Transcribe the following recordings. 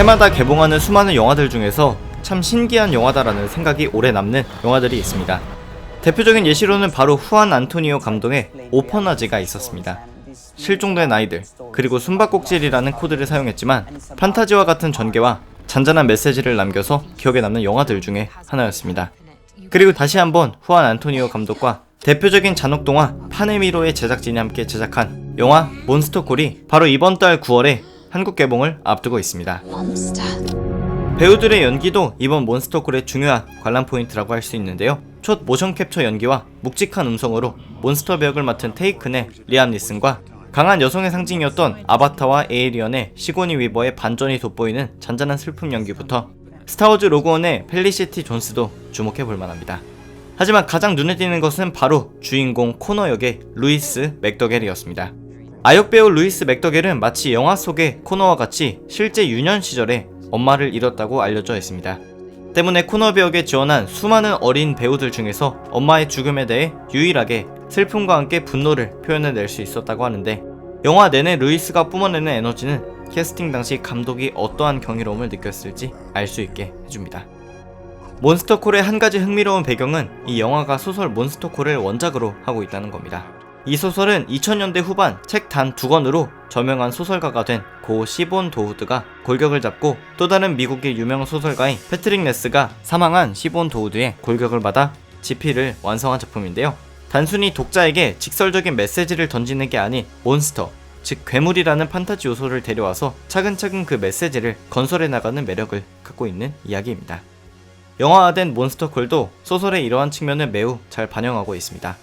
해마다 개봉하는 수많은 영화들 중에서 참 신기한 영화다라는 생각이 오래 남는 영화들이 있습니다. 대표적인 예시로는 바로 후안 안토니오 감독의 오퍼나즈가 있었습니다. 실종된 아이들, 그리고 숨바꼭질이라는 코드를 사용했지만 판타지와 같은 전개와 잔잔한 메시지를 남겨서 기억에 남는 영화들 중에 하나였습니다. 그리고 다시 한번 후안 안토니오 감독과 대표적인 잔혹 동화 파네미로의 제작진이 함께 제작한 영화 몬스터콜이 바로 이번 달 9월에 한국 개봉을 앞두고 있습니다. 배우들의 연기도 이번 몬스터콜의 중요한 관람 포인트라고 할 수 있는데요. 첫 모션 캡처 연기와 묵직한 음성으로 몬스터 배역을 맡은 테이큰의 리암 니슨과 강한 여성의 상징이었던 아바타와 에이리언의 시고니 위버의 반전이 돋보이는 잔잔한 슬픔 연기부터 스타워즈 로그원의 펠리시티 존스도 주목해 볼 만합니다. 하지만 가장 눈에 띄는 것은 바로 주인공 코너 역의 루이스 맥더겔이었습니다. 아역 배우 루이스 맥더겔은 마치 영화 속의 코너와 같이 실제 유년 시절에 엄마를 잃었다고 알려져 있습니다. 때문에 코너 배역에 지원한 수많은 어린 배우들 중에서 엄마의 죽음에 대해 유일하게 슬픔과 함께 분노를 표현해낼 수 있었다고 하는데 영화 내내 루이스가 뿜어내는 에너지는 캐스팅 당시 감독이 어떠한 경이로움을 느꼈을지 알 수 있게 해줍니다. 몬스터콜의 한 가지 흥미로운 배경은 이 영화가 소설 몬스터콜을 원작으로 하고 있다는 겁니다. 이 소설은 2000년대 후반 책 단 두 권으로 저명한 소설가가 된 고 시본 도우드가 골격을 잡고 또 다른 미국의 유명 소설가인 패트릭 네스가 사망한 시본 도우드의 골격을 받아 지필을 완성한 작품인데요. 단순히 독자에게 직설적인 메시지를 던지는 게 아닌 몬스터, 즉 괴물이라는 판타지 요소를 데려와서 차근차근 그 메시지를 건설해 나가는 매력을 갖고 있는 이야기입니다. 영화화된 몬스터콜도 소설의 이러한 측면을 매우 잘 반영하고 있습니다.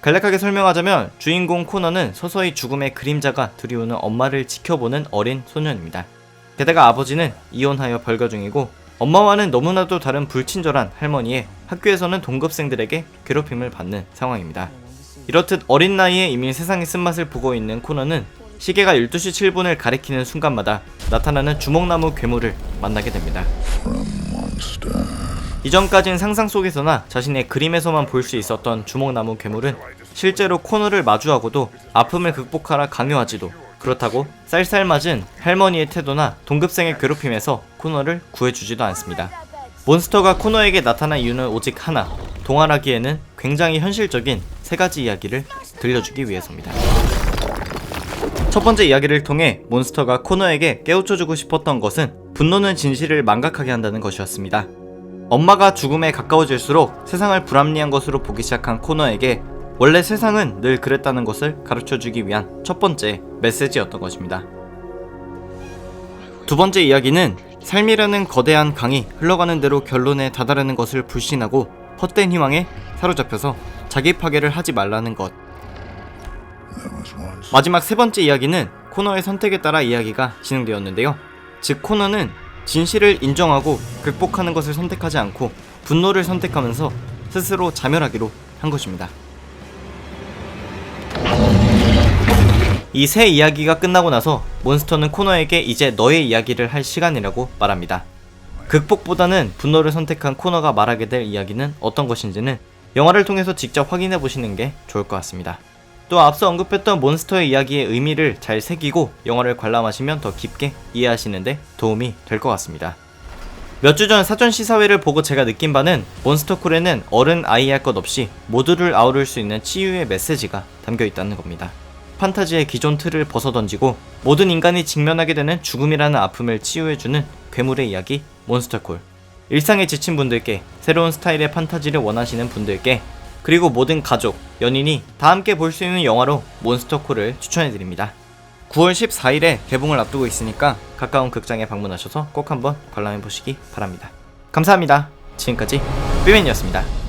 간략하게 설명하자면 주인공 코너는 서서히 죽음의 그림자가 들이오는 엄마를 지켜보는 어린 소년입니다. 게다가 아버지는 이혼하여 벌거 중이고 엄마와는 너무나도 다른 불친절한 할머니에 학교에서는 동급생들에게 괴롭힘을 받는 상황입니다. 이렇듯 어린 나이에 이미 세상의 쓴맛을 보고 있는 코너는 시계가 12시 7분을 가리키는 순간마다 나타나는 주먹나무 괴물을 만나게 됩니다. 이전까진 상상 속에서나 자신의 그림에서만 볼 수 있었던 주먹나무 괴물은 실제로 코너를 마주하고도 아픔을 극복하라 강요하지도 그렇다고 쌀쌀맞은 할머니의 태도나 동급생의 괴롭힘에서 코너를 구해주지도 않습니다. 몬스터가 코너에게 나타난 이유는 오직 하나, 동화라기에는 굉장히 현실적인 세 가지 이야기를 들려주기 위해서입니다. 첫 번째 이야기를 통해 몬스터가 코너에게 깨우쳐주고 싶었던 것은 분노는 진실을 망각하게 한다는 것이었습니다. 엄마가 죽음에 가까워질수록 세상을 불합리한 것으로 보기 시작한 코너에게 원래 세상은 늘 그랬다는 것을 가르쳐 주기 위한 첫 번째 메시지였던 것입니다. 두 번째 이야기는 삶이라는 거대한 강이 흘러가는 대로 결론에 다다르는 것을 불신하고 헛된 희망에 사로잡혀서 자기 파괴를 하지 말라는 것. 마지막 세 번째 이야기는 코너의 선택에 따라 이야기가 진행되었는데요. 즉 코너는 진실을 인정하고 극복하는 것을 선택하지 않고 분노를 선택하면서 스스로 자멸하기로 한 것입니다. 이세 이야기가 끝나고 나서 몬스터는 코너에게 이제 너의 이야기를 할 시간이라고 말합니다. 극복보다는 분노를 선택한 코너가 말하게 될 이야기는 어떤 것인지는 영화를 통해서 직접 확인해 보시는 게 좋을 것 같습니다. 또 앞서 언급했던 몬스터의 이야기의 의미를 잘 새기고 영화를 관람하시면 더 깊게 이해하시는데 도움이 될 것 같습니다. 몇 주 전 사전 시사회를 보고 제가 느낀 바는 몬스터콜에는 어른 아이 할 것 없이 모두를 아우를 수 있는 치유의 메시지가 담겨 있다는 겁니다. 판타지의 기존 틀을 벗어던지고 모든 인간이 직면하게 되는 죽음이라는 아픔을 치유해주는 괴물의 이야기 몬스터콜. 일상에 지친 분들께 새로운 스타일의 판타지를 원하시는 분들께 그리고 모든 가족, 연인이 다 함께 볼 수 있는 영화로 몬스터콜을 추천해드립니다. 9월 14일에 개봉을 앞두고 있으니까 가까운 극장에 방문하셔서 꼭 한번 관람해 보시기 바랍니다. 감사합니다. 지금까지 삐맨이었습니다.